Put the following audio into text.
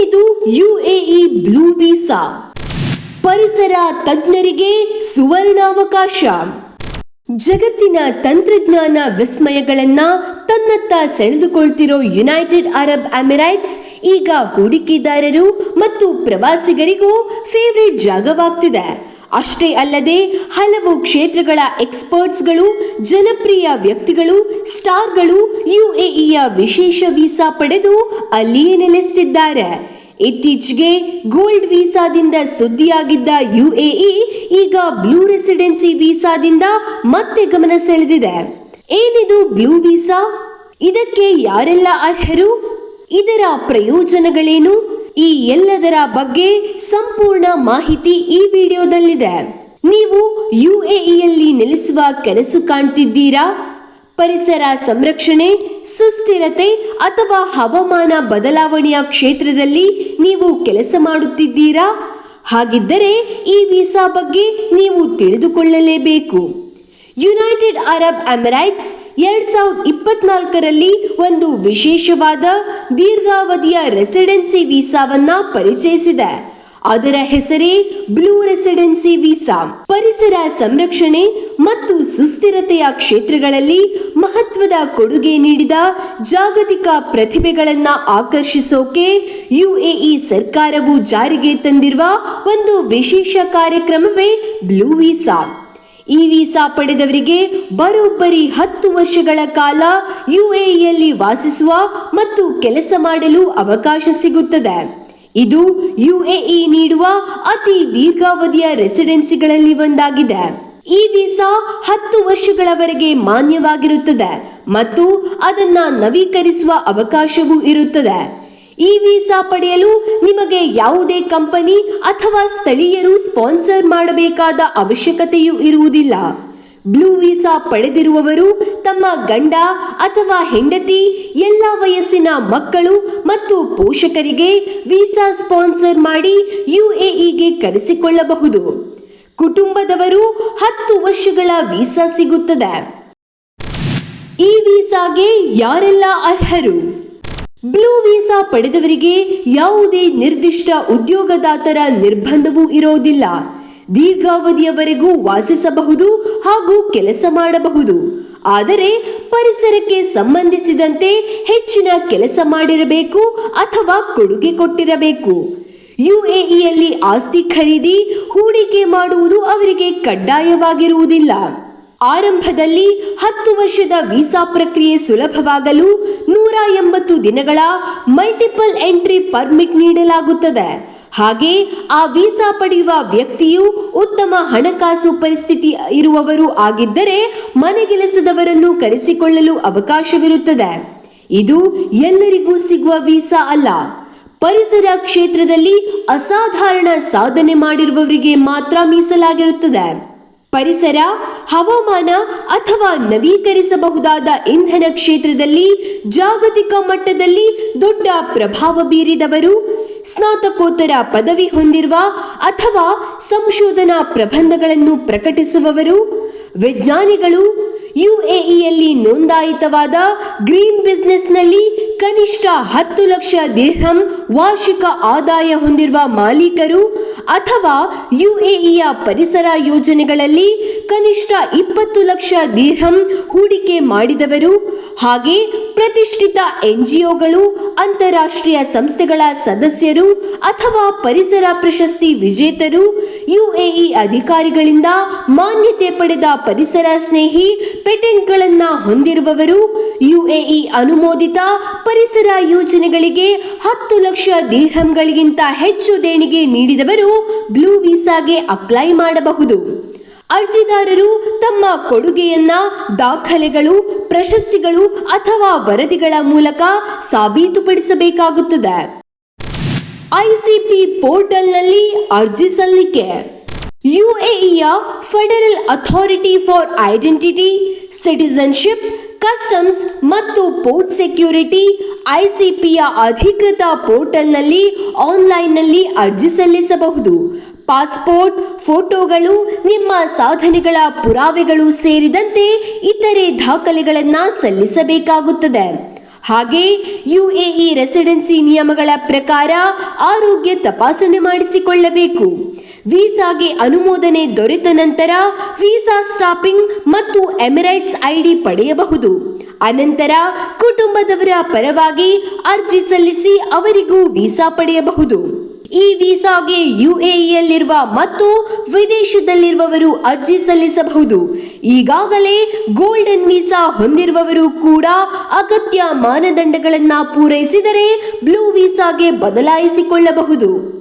ಏನಿದು UAE blue visa? ಪರಿಸರ ತಜ್ಞರಿಗೆ ಸುವರ್ಣಾವಕಾಶ. ಜಗತ್ತಿನ ತಂತ್ರಜ್ಞಾನ ವಿಸ್ಮಯಗಳನ್ನ ತನ್ನತ್ತ ಸೆಳೆದುಕೊಳ್ತಿರೋ ಯುನೈಟೆಡ್ ಅರಬ್ ಅಮಿರೈಟ್ಸ್ ಈಗ ಹೂಡಿಕೆದಾರರು ಮತ್ತು ಪ್ರವಾಸಿಗರಿಗೂ ಫೇವರೇಟ್ ಜಾಗವಾಗ್ತಿದೆ. ಅಷ್ಟೇ ಅಲ್ಲದೆ ಹಲವು ಕ್ಷೇತ್ರಗಳ ಎಕ್ಸ್ಪರ್ಟ್ಸ್ಗಳು, ಜನಪ್ರಿಯ ವ್ಯಕ್ತಿಗಳು, ಸ್ಟಾರ್ಗಳು ಯುಎಇಯ ವಿಶೇಷ ವೀಸಾ ಪಡೆದು ಅಲ್ಲಿಯೇ ನೆಲೆಸ್ತಿದ್ದಾರೆ ಇತ್ತೀಚೆಗೆ ಗೋಲ್ಡ್ ವೀಸಾದಿಂದ ಸುದ್ದಿಯಾಗಿದ್ದ ಯುಎಇ ಈಗ ಬ್ಲೂ ರೆಸಿಡೆನ್ಸಿ ವೀಸಾದಿಂದ ಮತ್ತೆ ಗಮನ ಸೆಳೆದಿದೆ. ಏನಿದು ಬ್ಲೂ ವೀಸಾ? ಇದಕ್ಕೆ ಯಾರೆಲ್ಲ ಅರ್ಹರು? ಇದರ ಪ್ರಯೋಜನಗಳೇನು? ಈ ಎಲ್ಲದರ ಬಗ್ಗೆ ಸಂಪೂರ್ಣ ಮಾಹಿತಿ ಈ ವಿಡಿಯೋದಲ್ಲಿದೆ. ನೀವು ಯುಎಇಯಲ್ಲಿ ನೆಲೆಸುವ ಕನಸು ಕಾಣ್ತಿದ್ದೀರಾ? ಪರಿಸರ ಸಂರಕ್ಷಣೆ, ಸುಸ್ಥಿರತೆ ಅಥವಾ ಹವಾಮಾನ ಬದಲಾವಣೆಯ ಕ್ಷೇತ್ರದಲ್ಲಿ ನೀವು ಕೆಲಸ ಮಾಡುತ್ತಿದ್ದೀರಾ? ಹಾಗಿದ್ದರೆ ಈ ವೀಸಾ ಬಗ್ಗೆ ನೀವು ತಿಳಿದುಕೊಳ್ಳಲೇಬೇಕು. ಯುನೈಟೆಡ್ ಅರಬ್ ಅಮಿರೈಟ್ಸ್ ಎರಡ್ ಸಾವಿರದ ಇಪ್ಪತ್ನಾಲ್ಕರಲ್ಲಿ ಒಂದು ವಿಶೇಷವಾದ ದೀರ್ಘಾವಧಿಯ ರೆಸಿಡೆನ್ಸಿ ವೀಸಾವನ್ನ ಪರಿಚಯಿಸಿದೆ. ಅದರ ಹೆಸರೇ ಬ್ಲೂ ರೆಸಿಡೆನ್ಸಿ ವೀಸಾ. ಪರಿಸರ ಸಂರಕ್ಷಣೆ ಮತ್ತು ಸುಸ್ಥಿರತೆಯ ಕ್ಷೇತ್ರಗಳಲ್ಲಿ ಮಹತ್ವದ ಕೊಡುಗೆ ನೀಡಿದ ಜಾಗತಿಕ ಪ್ರತಿಭೆಗಳನ್ನ ಆಕರ್ಷಿಸೋಕೆ ಯುಎಇ ಸರ್ಕಾರವು ಜಾರಿಗೆ ತಂದಿರುವ ಒಂದು ವಿಶೇಷ ಕಾರ್ಯಕ್ರಮವೇ ಬ್ಲೂ ವೀಸಾ. ಈ ವೀಸಾ ಪಡೆದವರಿಗೆ ಬರೋಬ್ಬರಿ ಹತ್ತು ವರ್ಷಗಳ ಕಾಲ ಯುಎಇಯಲ್ಲಿ ವಾಸಿಸುವ ಮತ್ತು ಕೆಲಸ ಮಾಡಲು ಅವಕಾಶ ಸಿಗುತ್ತದೆ. ಇದು ಯುಎಇ ನೀಡುವ ಅತಿ ದೀರ್ಘಾವಧಿಯ ರೆಸಿಡೆನ್ಸಿಗಳಲ್ಲಿ ಒಂದಾಗಿದೆ. ಈ ವೀಸಾ ಹತ್ತು ವರ್ಷಗಳವರೆಗೆ ಮಾನ್ಯವಾಗಿರುತ್ತದೆ ಮತ್ತು ಅದನ್ನ ನವೀಕರಿಸುವ ಅವಕಾಶವೂ ಇರುತ್ತದೆ. ಈ ವೀಸಾ ಪಡೆಯಲು ನಿಮಗೆ ಯಾವುದೇ ಕಂಪನಿ ಅಥವಾ ಸ್ಥಳೀಯರು ಸ್ಪಾನ್ಸರ್ ಮಾಡಬೇಕಾದ ಅವಶ್ಯಕತೆಯೂ ಇರುವುದಿಲ್ಲ. ಬ್ಲೂ ವೀಸಾ ಪಡೆದಿರುವವರು ತಮ್ಮ ಗಂಡ ಅಥವಾ ಹೆಂಡತಿ, ಎಲ್ಲ ವಯಸ್ಸಿನ ಮಕ್ಕಳು ಮತ್ತು ಪೋಷಕರಿಗೆ ವೀಸಾ ಸ್ಪಾನ್ಸರ್ ಮಾಡಿ ಯುಎಇಗೆ ಕರೆಸಿಕೊಳ್ಳಬಹುದು. ಕುಟುಂಬದವರು ಹತ್ತು ವರ್ಷಗಳ ವೀಸಾ ಸಿಗುತ್ತದೆ. ಈ ವೀಸಾಗೆ ಯಾರೆಲ್ಲ ಅರ್ಹರು? ಬ್ಲೂ ವೀಸಾ ಪಡೆದವರಿಗೆ ಯಾವುದೇ ನಿರ್ದಿಷ್ಟ ಉದ್ಯೋಗದಾತರ ನಿರ್ಬಂಧವೂ ಇರೋದಿಲ್ಲ. ದೀರ್ಘಾವಧಿಯವರೆಗೂ ವಾಸಿಸಬಹುದು ಹಾಗೂ ಕೆಲಸ ಮಾಡಬಹುದು. ಆದರೆ ಪರಿಸರಕ್ಕೆ ಸಂಬಂಧಿಸಿದಂತೆ ಹೆಚ್ಚಿನ ಕೆಲಸ ಮಾಡಿರಬೇಕು ಅಥವಾ ಕೊಡುಗೆ ಕೊಟ್ಟಿರಬೇಕು. ಯುಎಇಯಲ್ಲಿ ಆಸ್ತಿ ಖರೀದಿ, ಹೂಡಿಕೆ ಮಾಡುವುದು ಅವರಿಗೆ ಕಡ್ಡಾಯವಾಗಿರುವುದಿಲ್ಲ. ಆರಂಭದಲ್ಲಿ ಹತ್ತು ವರ್ಷದ ವೀಸಾ ಪ್ರಕ್ರಿಯೆ ಸುಲಭವಾಗಲು ನೂರ ಎಂಬತ್ತು ದಿನಗಳ ಮಲ್ಟಿಪಲ್ ಎಂಟ್ರಿ ಪರ್ಮಿಟ್ ನೀಡಲಾಗುತ್ತದೆ. ಹಾಗೆ ಆ ವೀಸಾ ಪಡೆಯುವ ವ್ಯಕ್ತಿಯು ಉತ್ತಮ ಹಣಕಾಸು ಪರಿಸ್ಥಿತಿ ಇರುವವರು ಆಗಿದ್ದರೆ ಮನೆಗೆಲಸದವರನ್ನು ಕರೆಸಿಕೊಳ್ಳಲು ಅವಕಾಶವಿರುತ್ತದೆ. ಇದು ಎಲ್ಲರಿಗೂ ಸಿಗುವ ವೀಸಾ ಅಲ್ಲ. ಪರಿಸರ ಕ್ಷೇತ್ರದಲ್ಲಿ ಅಸಾಧಾರಣ ಸಾಧನೆ ಮಾಡಿರುವವರಿಗೆ ಮಾತ್ರ ಮೀಸಲಾಗಿರುತ್ತದೆ. ಪರಿಸರ, ಹವಾಮಾನ ಅಥವಾ ನವೀಕರಿಸಬಹುದಾದ ಇಂಧನ ಕ್ಷೇತ್ರದಲ್ಲಿ ಜಾಗತಿಕ ಮಟ್ಟದಲ್ಲಿ ದೊಡ್ಡ ಪ್ರಭಾವ ಬೀರಿದವರು. ಸ್ನಾತಕೋತ್ತರ ಪದವಿ ಹೊಂದಿರುವ ಅಥವಾ ಸಂಶೋಧನಾ ಪ್ರಬಂಧಗಳನ್ನು ಪ್ರಕಟಿಸುವವರು. ವಿಜ್ಞಾನಿಗಳು, ಯುಎಇಯಲ್ಲಿ ನೋಂದಾಯಿತವಾದ ಗ್ರೀನ್ ಬಿಸ್ನೆಸ್ನಲ್ಲಿ ಕನಿಷ್ಠ ಹತ್ತು ಲಕ್ಷ ದಿರ್ಹಂ ವಾರ್ಷಿಕ ಆದಾಯ ಹೊಂದಿರುವ ಮಾಲೀಕರು ಅಥವಾ ಯುಎಇಯ ಪರಿಸರ ಯೋಜನೆಗಳಲ್ಲಿ ಕನಿಷ್ಠ ಇಪ್ಪತ್ತು ಲಕ್ಷ ದಿರ್ಹಂ ಹೂಡಿಕೆ ಮಾಡಿದವರು ಹಾಗೆ ಪ್ರತಿಷ್ಠಿತ ಎನ್ಜಿಒಗಳು, ಅಂತಾರಾಷ್ಟ್ರೀಯ ಸಂಸ್ಥೆಗಳ ಸದಸ್ಯರು ಅಥವಾ ಪರಿಸರ ಪ್ರಶಸ್ತಿ ವಿಜೇತರು, ಯುಎಇ ಅಧಿಕಾರಿಗಳಿಂದ ಮಾನ್ಯತೆ ಪಡೆದ ಪರಿಸರ ಸ್ನೇಹಿ ಪೇಟೆಂಟ್ಗಳನ್ನು ಹೊಂದಿರುವವರು, ಯುಎಇ ಅನುಮೋದಿತ ಪರಿಸರ ಯೋಜನೆಗಳಿಗೆ ಹತ್ತು ಲಕ್ಷ ದೀರ್ಹಂಗಳಿಗಿಂತ ಹೆಚ್ಚು ದೇಣಿಗೆ ನೀಡಿದವರು ಬ್ಲೂ ವೀಸಾಗೆ ಅಪ್ಲೈ ಮಾಡಬಹುದು. ಅರ್ಜಿದಾರರು ತಮ್ಮ ಕೊಡುಗೆಯನ್ನ, ದಾಖಲೆಗಳು, ಪ್ರಶಸ್ತಿಗಳು ಅಥವಾ ವರದಿಗಳ ಮೂಲಕ ಸಾಬೀತುಪಡಿಸಬೇಕಾಗುತ್ತದೆ. ಐಸಿಪಿ ಪೋರ್ಟಲ್ನಲ್ಲಿ ಅರ್ಜಿ ಸಲ್ಲಿಕೆ. ಯುಎಇಯ federal authority for identity, citizenship customs ಮತ್ತು ಪೋರ್ಟ್ ಸೆಕ್ಯೂರಿಟಿ ಐಸಿಪಿಯ ಅಧಿಕೃತ ಪೋರ್ಟಲ್ನಲ್ಲಿ ಆನ್ಲೈನ್ನಲ್ಲಿ ಅರ್ಜಿ ಸಲ್ಲಿಸಬಹುದು. ಪಾಸ್ಪೋರ್ಟ್, ಫೋಟೋಗಳು, ನಿಮ್ಮ ಸಾಧನೆಗಳ ಪುರಾವೆಗಳು ಸೇರಿದಂತೆ ಇತರೆ ದಾಖಲೆಗಳನ್ನು ಸಲ್ಲಿಸಬೇಕಾಗುತ್ತದೆ. ಹಾಗೆ ಯುಎಇ ರೆಸಿಡೆನ್ಸಿ ನಿಯಮಗಳ ಪ್ರಕಾರ ಆರೋಗ್ಯ ತಪಾಸಣೆ ಮಾಡಿಸಿಕೊಳ್ಳಬೇಕು. ವೀಸಾಗೆ ಅನುಮೋದನೆ ದೊರೆತ ನಂತರ ವೀಸಾ ಸ್ಟಾಪಿಂಗ್ ಮತ್ತು ಎಮಿರೈಟ್ಸ್ ಐಡಿ ಪಡೆಯಬಹುದು. ಅನಂತರ ಕುಟುಂಬದವರ ಪರವಾಗಿ ಅರ್ಜಿ ಸಲ್ಲಿಸಿ ಅವರಿಗೂ ವೀಸಾ ಪಡೆಯಬಹುದು. ಈ ವೀಸಾಗೆ ಯುಎಇಯಲ್ಲಿರುವ ಮತ್ತು ವಿದೇಶದಲ್ಲಿರುವವರು ಅರ್ಜಿ ಸಲ್ಲಿಸಬಹುದು. ಈಗಾಗಲೇ ಗೋಲ್ಡನ್ ವೀಸಾ ಹೊಂದಿರುವವರು ಕೂಡ ಅಗತ್ಯ ಮಾನದಂಡಗಳನ್ನು ಪೂರೈಸಿದರೆ ಬ್ಲೂ ವೀಸಾಗೆ ಬದಲಾಯಿಸಿಕೊಳ್ಳಬಹುದು.